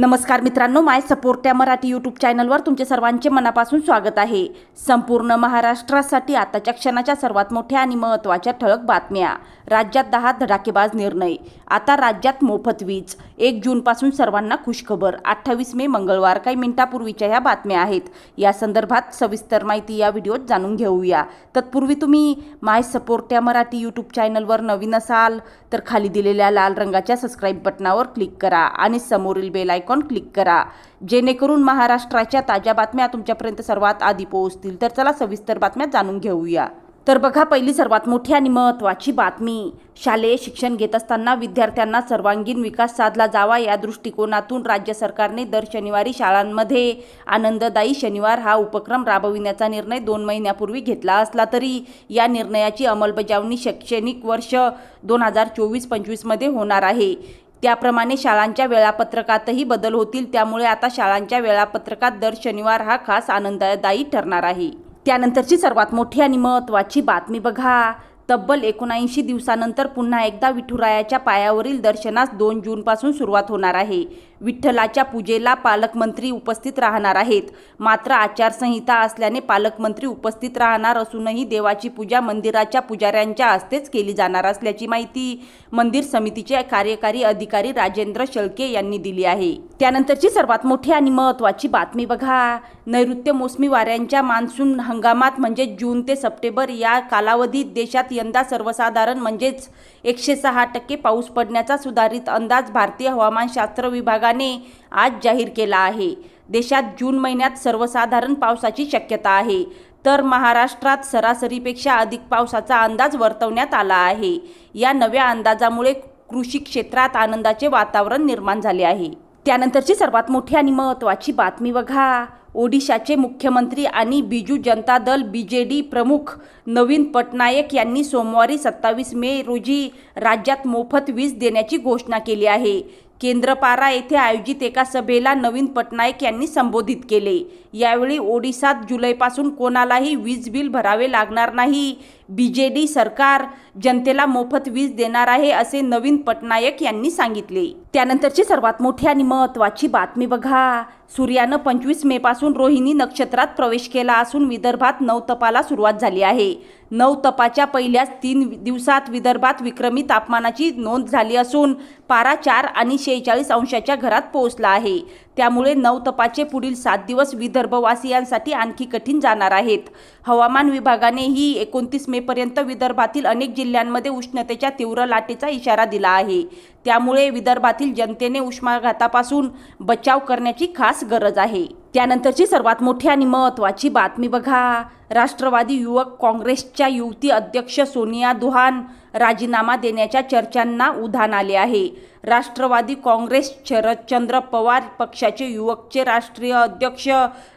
नमस्कार मित्रांनो माय सपोर्ट या मराठी यूट्यूब चॅनलवर तुमचे सर्वांचे मनापासून स्वागत आहे. संपूर्ण महाराष्ट्रासाठी आताच्या क्षणाच्या सर्वात मोठ्या आणि महत्त्वाच्या ठळक बातम्या. राज्यात दहा धडाकेबाज निर्णय. आता राज्यात मोफत वीज. एक जूनपासून सर्वांना खुशखबर. अठ्ठावीस मे मंगळवार. काही मिनिटापूर्वीच्या ह्या बातम्या आहेत. या संदर्भात सविस्तर माहिती या व्हिडिओत जाणून घेऊया. तत्पूर्वी तुम्ही माय सपोर्ट या मराठी यूट्यूब चॅनलवर नवीन असाल तर खाली दिलेल्या लाल रंगाच्या सबस्क्राईब बटनावर क्लिक करा आणि समोरील बेल आयकॉन क्लिक करा. जेणेकरून महाराष्ट्राच्या ताज्या बातम्या तुमच्यापर्यंत सर्वात आधी पोहोचतील. तर चला सविस्तर बातम्या जाणून घेऊया. तर बघा पहिली सर्वात मोठी आणि महत्त्वाची बातमी. शालेय शिक्षण घेत असताना विद्यार्थ्यांना सर्वांगीण विकास साधला जावा या दृष्टिकोनातून राज्य सरकारने दर शनिवारी शाळांमध्ये आनंददायी शनिवार हा उपक्रम राबविण्याचा निर्णय दोन महिन्यापूर्वी घेतला असला तरी या निर्णयाची अंमलबजावणी शैक्षणिक वर्ष दोन हजार चोवीस पंचवीसमध्ये होणार आहे. त्याप्रमाणे शाळांच्या वेळापत्रकातही बदल होतील. त्यामुळे आता शाळांच्या वेळापत्रकात दर शनिवार हा खास आनंददायी ठरणार आहे. त्यानंतरची सर्वात मोठी आणि महत्त्वाची बातमी बघा. तब्बल एकोणऐंशी दिवसानंतर पुन्हा एकदा विठुरायाच्या पायावरील दर्शनास दोन जूनपासून सुरुवात होणार आहे. विठ्ठलाच्या पूजेला पालकमंत्री उपस्थित राहणार आहेत. मात्र आचारसंहिता असल्याने पालकमंत्री उपस्थित राहणार असूनही देवाची पूजा मंदिराच्या पुजाऱ्यांच्या हस्तेच केली जाणार असल्याची माहिती मंदिर समितीचे कार्यकारी अधिकारी राजेंद्र शेळके यांनी दिली आहे. त्यानंतरची सर्वात मोठी आणि महत्त्वाची बातमी बघा. नैऋत्य मोसमी वाऱ्यांच्या मान्सून हंगामात म्हणजे जून ते सप्टेंबर या कालावधीत देशात यंदा सर्वसाधारण म्हणजेच एकशे सहा टक्के पाऊस पडण्याचा सुधारित अंदाज भारतीय हवामानशास्त्र विभागाने आज जाहीर केला आहे. देशात जून महिन्यात सर्वसाधारण पावसाची शक्यता आहे. तर महाराष्ट्रात सरासरीपेक्षा अधिक पावसाचा अंदाज वर्तवण्यात आला आहे. या नव्या अंदाजामुळे कृषी क्षेत्रात आनंदाचे वातावरण निर्माण झाले आहे. त्यानंतरची सर्वात मोठी आणि महत्त्वाची बातमी बघा. ओडिशाचे मुख्यमंत्री आणि Biju Janata Dal B J D प्रमुख नवीन पटनायक यांनी सोमवारी सत्तावीस मे रोजी राज्यात मोफत वीज देण्याची घोषणा केली आहे. केंद्रपारा येथे आयोजित एका सभेला नवीन पटनायक यांनी संबोधित केले. यावेळी ओडिसात जुलैपासून कोणालाही वीज बिल भरावे लागणार नाही. बी जे डी सरकार जनतेला मोफत वीज देणार आहे असे नवीन पटनायक यांनी सांगितले. त्यानंतरची सर्वात मोठी आणि महत्त्वाची बातमी बघा. सूर्यानं पंचवीस मेपासून रोहिणी नक्षत्रात प्रवेश केला असून विदर्भात नवतपाला सुरुवात झाली आहे. नवतपाच्या पहिल्याच तीन दिवसात विदर्भात विक्रमी तापमानाची नोंद झाली असून पारा चार आणि शेहेचाळीस अंशाच्या घरात पोहोचला आहे. त्यामुळे नवतपाचे पुढील सात दिवस विदर्भवासियांसाठी आणखी कठीण जाणार आहेत. हवामान विभागाने ही एकोणतीस मेपर्यंत विदर्भातील अनेक जिल्ह्यांमध्ये उष्णतेच्या तीव्र लाटेचा इशारा दिला आहे. त्यामुळे विदर्भातील जनतेने उष्माघातापासून बचाव करण्याची खास गरज आहे. त्यानंतरची सर्वात मोठी आणि महत्त्वाची बातमी बघा. राष्ट्रवादी युवक काँग्रेसच्या युवती अध्यक्ष सोनिया दुहान राजीनामा देण्याच्या चर्चांना उधाण आले आहे. राष्ट्रवादी काँग्रेस शरदचंद्र पवार पक्षाचे युवकचे राष्ट्रीय अध्यक्ष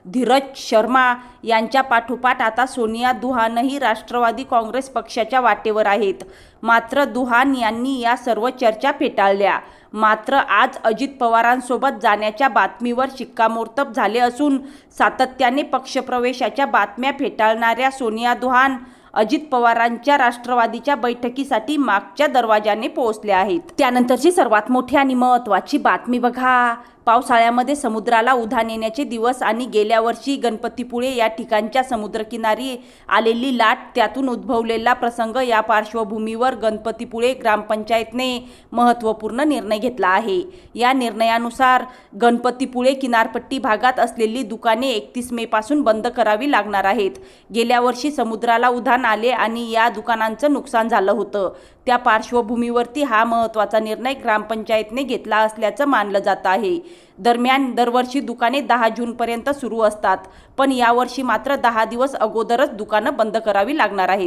धीरज शर्मा यांच्या पाठोपाठ आता सोनिया दुहानही राष्ट्रवादी काँग्रेस पक्षाच्या वाटेवर आहेत. मात्र दुहान यांनी या सर्व चर्चा फेटाळल्या. मात्र आज अजित पवारांसोबत जाण्याच्या बातमीवर शिक्कामोर्तब झाले असून सातत्याने पक्षप्रवेशाच्या बातम्या फेटाळणाऱ्या सोनिया दुहान अजित पवारांच्या राष्ट्रवादीच्या बैठकीसाठी मागच्या दरवाजाने पोहोचल्या आहेत. त्यानंतरची सर्वात मोठी आणि महत्त्वाची बातमी बघा. पावसाळ्यामध्ये समुद्राला उधाण येण्याचे दिवस आणि गेल्या वर्षी गणपतीपुळे या ठिकाणच्या समुद्रकिनारी आलेली लाट त्यातून उद्भवलेला प्रसंग या पार्श्वभूमीवर गणपतीपुळे ग्रामपंचायतने महत्त्वपूर्ण निर्णय घेतला आहे. या निर्णयानुसार गणपतीपुळे किनारपट्टी भागात असलेली दुकाने एकतीस मेपासून बंद करावी लागणार आहेत. गेल्या वर्षी समुद्राला उधाण आले आणि या दुकानांचं नुकसान झालं होतं. त्या पार्श्वभूमीवरती हा महत्त्वाचा निर्णय ग्रामपंचायतने घेतला असल्याचं मानलं जात आहे. दरम्यान दरवर्षी दुकाने दहा जूनपर्यंत सुरू असतात पण यावर्षी मात्र दहा दिवस अगोदरच दुकानं बंद करावी लागणार आहेत.